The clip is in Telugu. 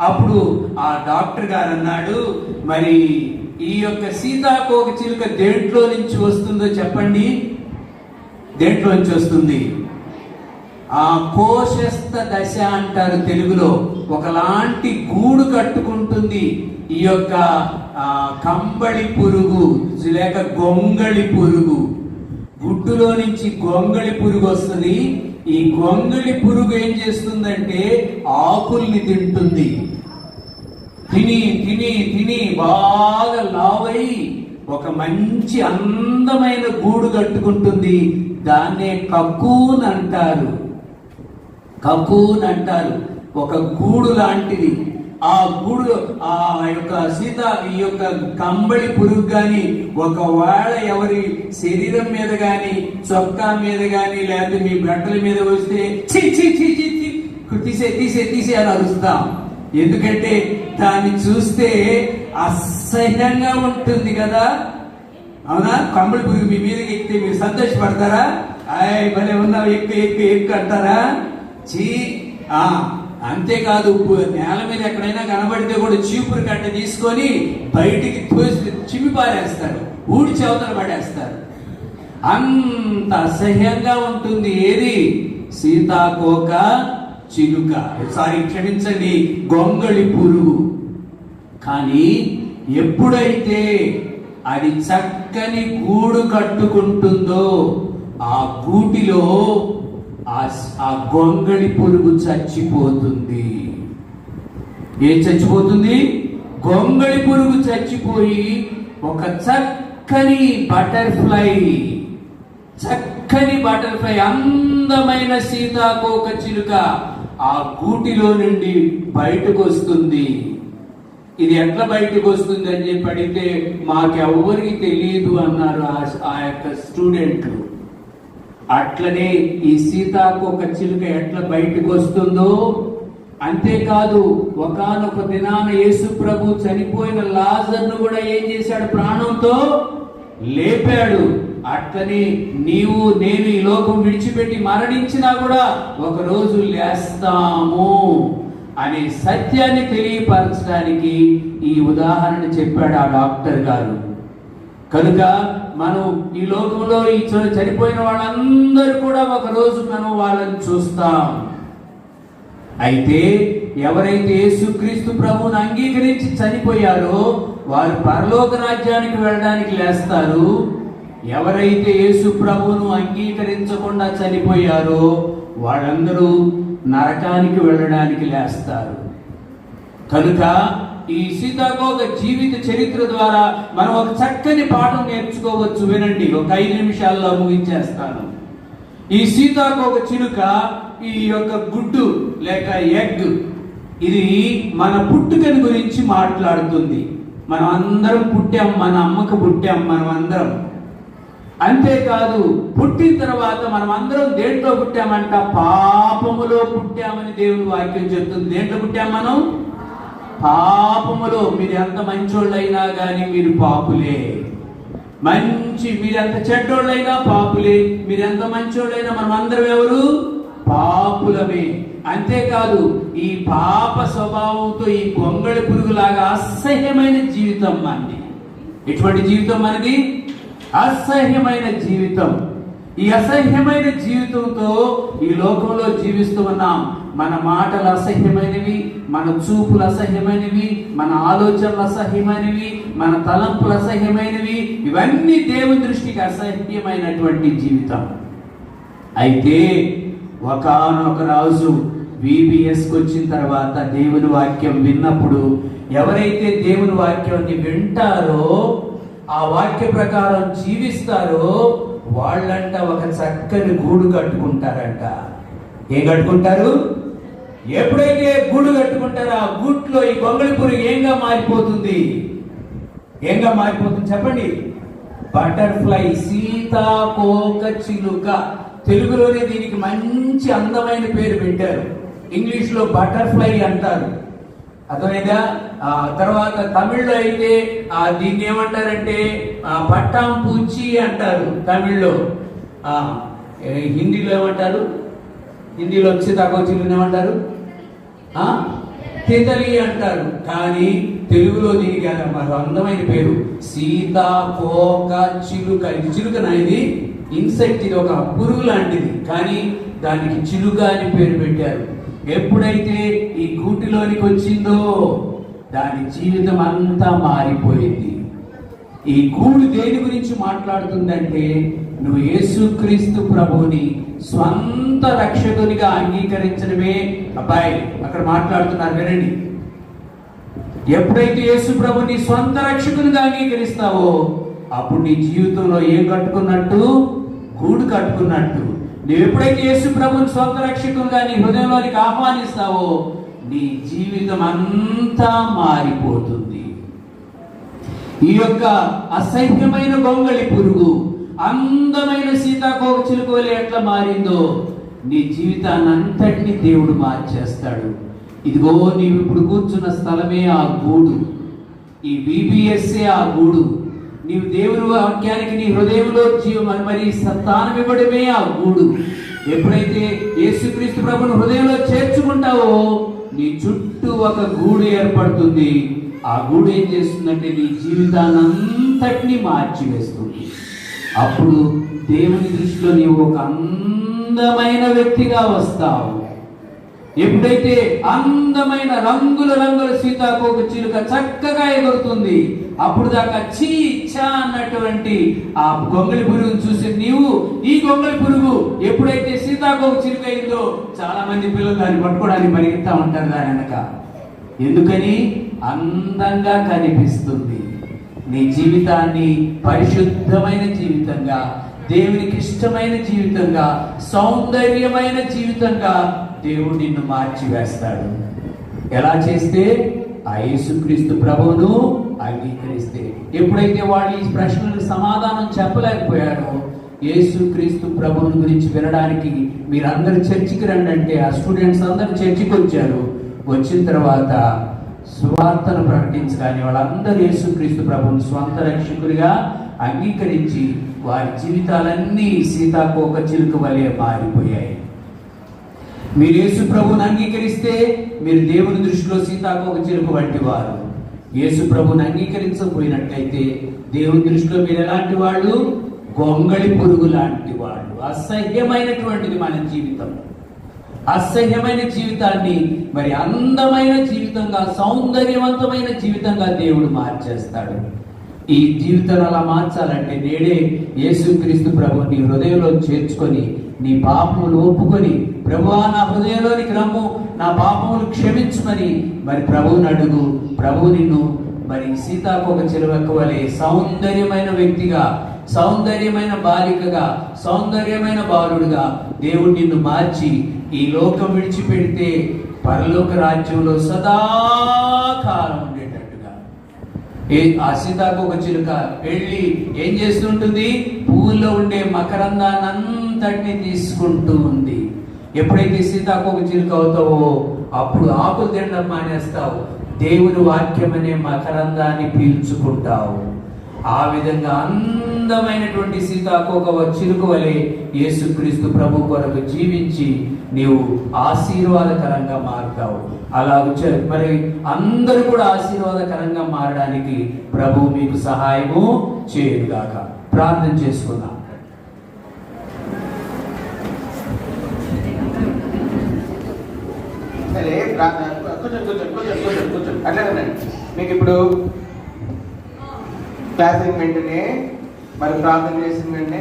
అప్పుడు ఆ డాక్టర్ గారు అన్నాడు మరి ఈ యొక్క సీతాకోక చిలుక దేంట్లో నుంచి వస్తుందో చెప్పండి. దేంట్లో నుంచి వస్తుంది? ఆ కోశస్థ దశ అంటారు తెలుగులో. ఒకలాంటి గూడు కట్టుకుంటుంది. ఈ యొక్క కంబళి పురుగు లేక గొంగళి పురుగు. గుడ్డులో నుంచి గొంగళి పురుగు వస్తుంది. ఈ గొంగళి పురుగు ఏం చేస్తుందంటే ఆకుల్ని తింటుంది. తిని తిని తిని బాగా లావై ఒక మంచి అందమైన గూడు కట్టుకుంటుంది. దాన్నే కకూన్ అంటారు. కకూన్ అంటారు. ఒక గూడు లాంటిది. ఆ గూడు ఆ యొక్క సీత ఈ యొక్క కంబళి పురుగు కానీ ఒకవేళ ఎవరి శరీరం మీద గాని చొక్కా మీద గాని లేకపోతే మీ బట్టల మీద వస్తే ఛీ ఛీ ఛీ ఛీ ఛీ తీసే తీసే తీసే అని అరుస్తాం. ఎందుకంటే దాన్ని చూస్తే అసహ్యంగా ఉంటుంది కదా. అవునా? కమ్మడి పురుగు మీ మీదకి ఎక్కితే మీరు సంతోషపడతారా? ఆయ్ భలే ఉన్నావు ఎక్కు ఎక్కు ఎక్కు అంటారా? చీ ఆ అంతేకాదు నేల మీద ఎక్కడైనా కనబడితే కూడా చీపురు కట్ట తీసుకొని బయటికి తోసి చిమ్మి పారేస్తారు. ఊడి చవతలు పడేస్తారు. అంత అసహ్యంగా ఉంటుంది ఏది? సీతాకోక చిలుక సారీ క్షమించండి గొంగళి పురుగు. కానీ ఎప్పుడైతే అది చక్కని గూడు కట్టుకుంటుందో ఆ గూటిలో ఆ ఆ గొంగళి పురుగు చచ్చిపోతుంది. ఏం చచ్చిపోతుంది? గొంగళి పురుగు చచ్చిపోయి ఒక చక్కని బటర్ఫ్లై చక్కని బటర్ఫ్లై అందమైన సీతాకోక చిలుక ఆ గూటిలో నుండి బయటకు వస్తుంది ఇది ఎట్లా బయటకు వస్తుంది అని చెప్పి అడిగితే మాకెవ్వరికి తెలియదు అన్నారు ఆ- ఆ యొక్క స్టూడెంట్లు. అట్లనే ఈ సీతాకోక చిలుక ఎట్లా బయటకు వస్తుందో అంతేకాదు ఒకానొక దినాన యేసు ప్రభు చనిపోయిన లాజర్ను కూడా ఏం చేశాడు? ప్రాణంతో లేపాడు. అట్లనే నీవు నేను ఈ లోకం విడిచిపెట్టి మరణించినా కూడా ఒకరోజు లేస్తాము అనే సత్యాన్ని తెలియపరచడానికి ఈ ఉదాహరణ చెప్పాడు ఆ డాక్టర్ గారు. కనుక మనం ఈ లోకంలో ఈ చనిపోయిన వాళ్ళందరూ కూడా ఒక రోజు మనం వాళ్ళని చూస్తాం. అయితే ఎవరైతే యేసుక్రీస్తు ప్రభువును అంగీకరించి చనిపోయారో వారు పరలోక రాజ్యానికి వెళ్ళడానికి లేస్తారు. ఎవరైతే యేసు ప్రభువును అంగీకరించకుండా చనిపోయారో వాళ్ళందరూ నరకానికి వెళ్ళడానికి లేస్తారు. కనుక ఈ సీతాకోక జీవిత చరిత్ర ద్వారా మనం ఒక చక్కని పాఠం నేర్చుకోవచ్చు. వినండి ఒక ఐదు నిమిషాల్లో ముగించేస్తాను. ఈ సీతాకోక చిలుక ఈ యొక్క గుడ్డు లేక ఎగ్ ఇది మన పుట్టుకని గురించి మాట్లాడుతుంది. మనం అందరం పుట్టాం మన అమ్మకు పుట్టాం మనం అందరం. అంతేకాదు పుట్టిన తర్వాత మనం అందరం దేంట్లో పుట్టామంట? పాపములో పుట్టామని దేవుని వాక్యం చెప్తుంది. దేంట్లో పుట్టాం మనం? పాపములో మీరు ఎంత మంచోళ్ళైనా కానీ మీరు పాపులే. మంచి మీరు ఎంత చెడ్డోళ్ళైనా పాపులే. మీరు ఎంత మంచోళ్ళైనా మనం అందరం ఎవరు? పాపులమే. అంతేకాదు ఈ పాప స్వభావంతో ఈ గొంగళి పురుగులాగా అసహ్యమైన జీవితం మనది ఎటువంటి జీవితం మనది అసహ్యమైన జీవితం. ఈ అసహ్యమైన జీవితంతో ఈ లోకంలో జీవిస్తూ ఉన్నాం. మన మాటలు అసహ్యమైనవి మన చూపులు అసహ్యమైనవి మన ఆలోచనలు అసహ్యమైనవి మన తలంపులు అసహ్యమైనవి ఇవన్నీ దేవుని దృష్టికి అసహ్యమైనటువంటి జీవితం. అయితే ఒకానొక రాజు విబిఎస్కి వచ్చిన తర్వాత దేవుని వాక్యం విన్నప్పుడు ఎవరైతే దేవుని వాక్యాన్ని వింటారో ఆ వాక్య ప్రకారం జీవిస్తారో వాళ్ళంట ఒక చక్కని గూడు కట్టుకుంటారంట. ఏం కట్టుకుంటారు? ఎప్పుడైతే గూడు కట్టుకుంటారో ఆ గూట్లో ఈ గొంగళి పురుగు ఏంగా మారిపోతుంది? ఏంగా మారిపోతుంది చెప్పండి? బటర్ఫ్లై సీతాకోక చిలుక. తెలుగులోనే దీనికి మంచి అందమైన పేరు పెట్టారు. ఇంగ్లీష్లో బటర్ఫ్లై అంటారు. అర్థమైందా? ఆ తర్వాత తమిళ్ళో అయితే ఆ దీన్ని ఏమంటారంటే ఆ, పట్టాం పూచి అంటారు తమిళ్ళో. ఆ, హిందీలో ఏమంటారు? హిందీలో వచ్చి చిలుకని ఏమంటారు? తితలి అంటారు. కానీ తెలుగులో దీనికి మరి మరో అందమైన పేరు. సీతాకోక చిలుక. ఇది చిలుకనా ఇది? ఇన్సెక్ట్ ఇది ఒక పురుగు లాంటిది. కానీ దానికి చిలుక అని పేరు పెట్టారు. ఎప్పుడైతే ఈ గూటిలోనికి వచ్చిందో దాని జీవితం అంతా మారిపోయింది. ఈ గూడు దేని గురించి మాట్లాడుతుందంటే నువ్వు యేసుక్రీస్తు ప్రభుని స్వంత రక్షకునిగా అంగీకరించడమే. అబ్బాయి అక్కడ మాట్లాడుతున్నారు వినండి. ఎప్పుడైతే యేసు ప్రభు నీ స్వంత రక్షకునిగా అంగీకరిస్తావో అప్పుడు నీ జీవితంలో ఏం కట్టుకున్నట్టు? గూడు కట్టుకున్నట్టు. నువ్వు ఎప్పుడైతే యేసు ప్రభుని స్వంత రక్షకునిగా నీ హృదయంలోనికి ఆహ్వానిస్తావో నీ జీవితం అంతా మారిపోతుంది. ఈ యొక్క అసహ్యమైన గొంగళి పురుగు అందమైన సీతాకోక చిలుక ఎట్లా మారిందో నీ జీవితాన్నంతటిని దేవుడు మార్చేస్తాడు. ఇదిగో నీవు ఇప్పుడు కూర్చున్న స్థలమే ఆ గూడు. ఈ బీబీఎస్ఏ ఆ గూడు. నీవు దేవుని వాక్యానికి నీ హృదయంలో జీవ మరి స్థానం ఇవ్వడమే ఆ గూడు. ఎప్పుడైతే యేసుక్రీస్తు ప్రభుని హృదయంలో చేర్చుకుంటావో నీ చుట్టూ ఒక గూడు ఏర్పడుతుంది. ఆ గూడు ఏం చేస్తుందంటే నీ జీవితాన్ని అంతటినీ మార్చివేస్తుంది. అప్పుడు దేవుని దృష్టిలో నీవు ఒక అందమైన వ్యక్తిగా వస్తావు. ఎప్పుడైతే అందమైన రంగుల రంగుల సీతాకోక చిలుక చక్కగా ఎగురుతుంది అప్పుడు దాకా చీ చా అన్నటువంటి ఆ గొంగలి పురుగును చూసి నీవు ఈ గొంగలి పురుగు ఎప్పుడైతే సీతాకోక చిలుక అయిందో చాలా మంది పిల్లలు దాన్ని పట్టుకోవడానికి పరిగెత్తా ఉంటారు దాని వెనక. ఎందుకని? అందంగా కనిపిస్తుంది. నీ జీవితాన్ని పరిశుద్ధమైన జీవితంగా దేవునికి ఇష్టమైన జీవితంగా సౌందర్యమైన జీవితంగా దేవుడు నిన్ను మార్చి వేస్తాడు ఎలా చేస్తే? ఆ యేసుక్రీస్తు ప్రభువును అంగీకరిస్తే. ఎప్పుడైతే వాళ్ళు ఈ ప్రశ్నలకు సమాధానం చెప్పలేకపోయారో యేసుక్రీస్తు ప్రభువుని గురించి వినడానికి మీరందరూ చర్చికి రండి అంటే ఆ స్టూడెంట్స్ అందరూ చర్చికి వచ్చారు వచ్చిన తర్వాత సువార్తను ప్రకటించగానే వాళ్ళందరూ యేసుక్రీస్తు ప్రభుని స్వంత రక్షకుడిగా అంగీకరించి వారి జీవితాలన్నీ సీతాకోక చిలుక వలె మారిపోయాయి మీరు యేసు ప్రభుని అంగీకరిస్తే మీరు దేవుని దృష్టిలో సీతాకోక చిలుక వంటి వారు. యేసు ప్రభుని అంగీకరించకపోయినట్లయితే దేవుని దృష్టిలో మీరు ఎలాంటి వాళ్ళు? గొంగళి పురుగు లాంటి వాళ్ళు. అసహ్యమైనటువంటిది మన జీవితం. అసహ్యమైన జీవితాన్ని మరి అందమైన జీవితంగా సౌందర్యవంతమైన జీవితంగా దేవుడు మార్చేస్తాడు. ఈ జీవితం అలా మార్చాలంటే నేడే యేసుక్రీస్తు ప్రభు నీ హృదయంలో చేర్చుకొని నీ పాపములు ఒప్పుకొని ప్రభువా నా హృదయంలోనికి రమ్ము నా పాపములు క్షమించుమని మరి ప్రభువుని అడుగు. ప్రభు నిన్ను మరి సీతాకోక చిలువెక్క వలె సౌందర్యమైన వ్యక్తిగా సౌందర్యమైన బాలికగా సౌందర్యమైన బాలుడుగా దేవుడు నిన్ను మార్చి ఈ లోకం విడిచిపెడితే పరలోక రాజ్యంలో సదాకాలం ఉండేటట్టుగా. ఏ ఆ సీతాకోక చిలుక వెళ్ళి ఏం చేస్తుంటుంది? పువ్వుల్లో ఉండే మకరందాన్ని తీసుకుంటూ ఉంది. ఎప్పుడైతే సీతాకోక చిలుక అవుతావో అప్పుడు ఆకులు తినడం మానేస్తావు. దేవుని వాక్యం అనే మకరందాన్ని పీల్చుకుంటావు. ఆ విధంగా అందమైనటువంటి సీతాకోక చిరుకు వలె యేసుక్రీస్తు ప్రభు కొరకు జీవించి నీవు ఆశీర్వాదకరంగా మారుతావు. అలా వచ్చారు మరి అందరూ కూడా ఆశీర్వాదకరంగా మారడానికి ప్రభు మీకు సహాయము చేయదుగాక ప్రార్థన చేసుకుందాం. సరే మీకు ఇప్పుడు క్లాస్ వెంటనే మరి ప్రార్థన చేసిన వెంటనే